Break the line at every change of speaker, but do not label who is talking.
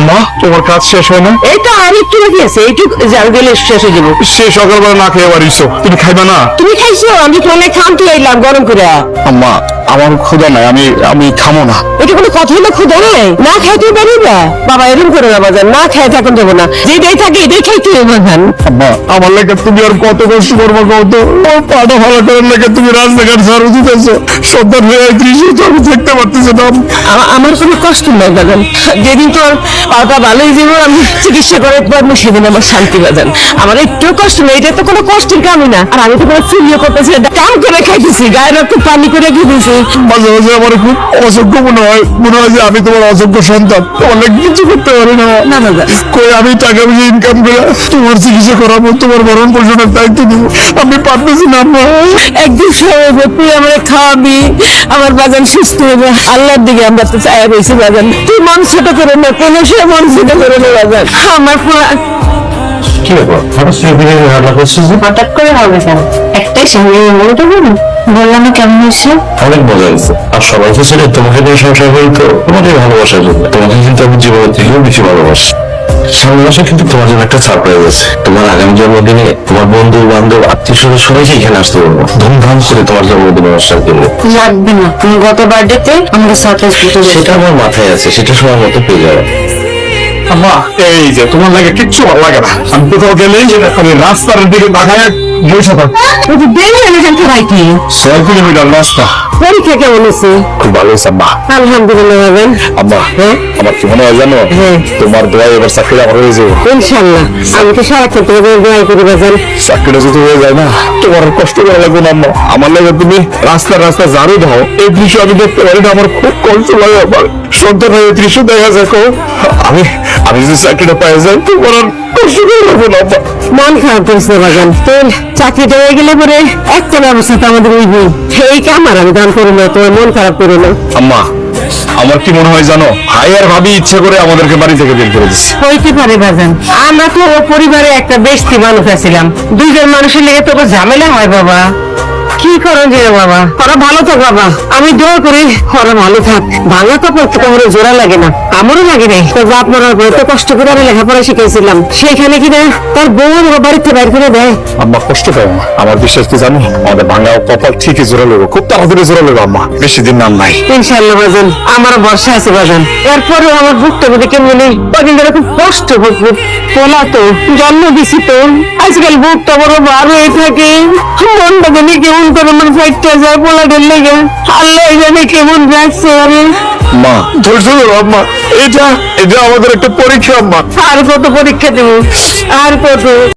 আম্মা তোমার কাজ শেষ হয় না?
এই তো আর একটু বাকি আছে এইটুকু জাল গেলে শেষ হয়ে যাব।
সে সকালবেলা না খেয়ে বাড়িছো তুমি খাইবা না?
তুমি খাইছো আমি তোমাকে খাম তুই এলাম গরম করে
আম্মা আমার ক্ষুধা নাই আমি আমি খামো না।
এটা কোনো কথা হলো খুদা নাই? না খাইতে পারি না বাবা এরকম করে না বাজান না খাই থাকুন দেবো না। যেটাই থাকে এটাই খাইতে হবে বাজান
আম্মা আমার লেগে তুমি আর কত কষ্ট করব কত ও পাটা ভালো করার লেগে তুমি রাস্তাঘাট ঝাড়ু দিতেছো। সন্তান হয়ে দৃশ্য তো আমি দেখতে পারতেছি না।
আমার কোনো কষ্ট নাই বাজান যেদিন তোর পাটা ভালোই যাব আমি চিকিৎসা করে পারব সেদিন আমার শান্তি বাজান আমার একটু কষ্ট নেই এটা তো কোনো কষ্টের কামই না। আর আমি তো কোনো ফিরিয়ে করতেছি না। কাম করে খাইতেছি গায়ে রক্ত পানি করে খেতেছি
মাঝে মাঝে আমার খুব অযোগ্য মনে হয়। মনে হয় যে আমি তোমার অযোগ্য সন্তান। অনেক কিছু করতে পারি না। কই আমি টাকা পয়সা ইনকাম করে তোমার চিকিৎসা করাবো তোমার ভরণ পোষণের দায়িত্ব দিব আমি পারতেছি না
একদিন সময় তুই আমার খাওয়াবি আমার বাজান সুস্থ হবে আল্লাহর দিকে আমরা তো চাই রয়েছি বাজান তুই মন ছোট করে না কোনো সে মন ছোট করে না বাজান আমার পুরা
কি ব্যাপার? হঠাৎ করে রান্না করছিস
হঠাৎ করে হবে কেন? একটাই সামনে মনটা বলুন বললাম কেমন হয়েছে?
অনেক মজা হয়েছে। আর সবাই তো ছিল তোমাকে নিয়ে সংসার করি তো তোমাদের ভালোবাসার জন্য। তোমাকে কিন্তু আমি জীবনের থেকেও বেশি ভালোবাসি। সামনের মাসে কিন্তু তোমার জন্য একটা সারপ্রাইজ আছে। তোমার আগামী জন্মদিনে তোমার বন্ধু বান্ধব আত্মীয় স্বজন সবাইকে এখানে আসতে বলব। ধুমধাম করে তোমার জন্মদিন অনুষ্ঠান করব।
লাগবে না। তুমি গত বার্থডেতে আমাকে সারপ্রাইজ দিতে
সেটা আমার মাথায় আছে সেটা সময় মতো পেয়ে যাবে।
আম্মা এই যে তোমার লাগে কিচ্ছু ভালো লাগে না। আমি কোথাও গেলেই রাস্তার দিকে তাকায় ছয় কিলোমিটার রাস্তা
পরীক্ষা কেমন হয়েছে?
খুব ভালো হয়েছে আম্মা।
আলহামদুলিল্লাহ বাজান
আম্মা আমার কি মনে হয় জানো?
হ্যাঁ।
তোমার দোয়া এবার চাকরিটা আমার হয়ে যাবে।
ইনশাল্লাহ। আমি তো সারাক্ষণ তোমাদের দোয়াই করি বাজান
চাকরিটা যদি হয়ে যায় না তোমার কষ্ট করা লাগবে না আম্মা। আমার লাগে তুমি রাস্তা রাস্তা ঝাড়ু দাও। এই দৃশ্য আমি দেখতে পারি না আমার খুব কষ্ট লাগে আমার সন্তান হয়ে দৃশ্য দেখা যায় কো। আমি আমি যদি চাকরিটা পাই যাই তোমার আর কষ্ট করে লাগবে না
মন খারাপ করিস না বাজান তোর চাকরিটা হয়ে গেলে পরে একটা ব্যবস্থা তো আমাদের উঠবে এই কাম আর আমি দান করি না তোর মন খারাপ করো না।
আম্মা আমার কি মনে হয় জানো? ভাই আর ভাবি ইচ্ছে করে আমাদেরকে বাড়ি থেকে বের করে দিচ্ছে
হইতে পারে বাজান আমরা তো ও পরিবারে একটা বেশি মানুষ আছিলাম। দুইজন মানুষের লেগে তো ঝামেলা হয় বাবা। কি করো যে বাবা? ওরা ভালো থাক বাবা। আমি দোয়া করি। ওরা ভালো থাক। ভালো তো পড়তে তোমার জোড়া লাগে না। আমারও লাগে নাই। তো বাপ মরার পরে তো কষ্ট করে আমি লেখাপড়া শিখেছিলাম সেখানে কি না তার বউ আমার বাড়িতে বাইর করে দেয়।
আম্মা কষ্ট না আমার বিশ্বাস কি জানো? আমাদের ভাঙা কপাল ঠিকই জোড়া লেগো খুব তাড়াতাড়ি জোড়া লেগো আম্মা। বেশি দিন নাম নাই।
ইনশাল্লাহ বাজান আমার ভরসা আছে বাজান। এরপরেও আমার বুকটা মধ্যে কেমন কদিন ধরে খুব কষ্ট বুক পোলা তো জন্ম দিছি তো। আজকাল বুকটা বড় বার হয়ে থাকে। মনটা জানি কেমন করে আমার ফাইটটা যায় পোলাটার লেগে। আল্লাহ জানে কেমন রাখছে আরে।
মা। ধৈর্য ধরো আম্মা। এটা এটা আমাদের একটা পরীক্ষা আম্মা।
আর কত পরীক্ষা দেবো? আর কত?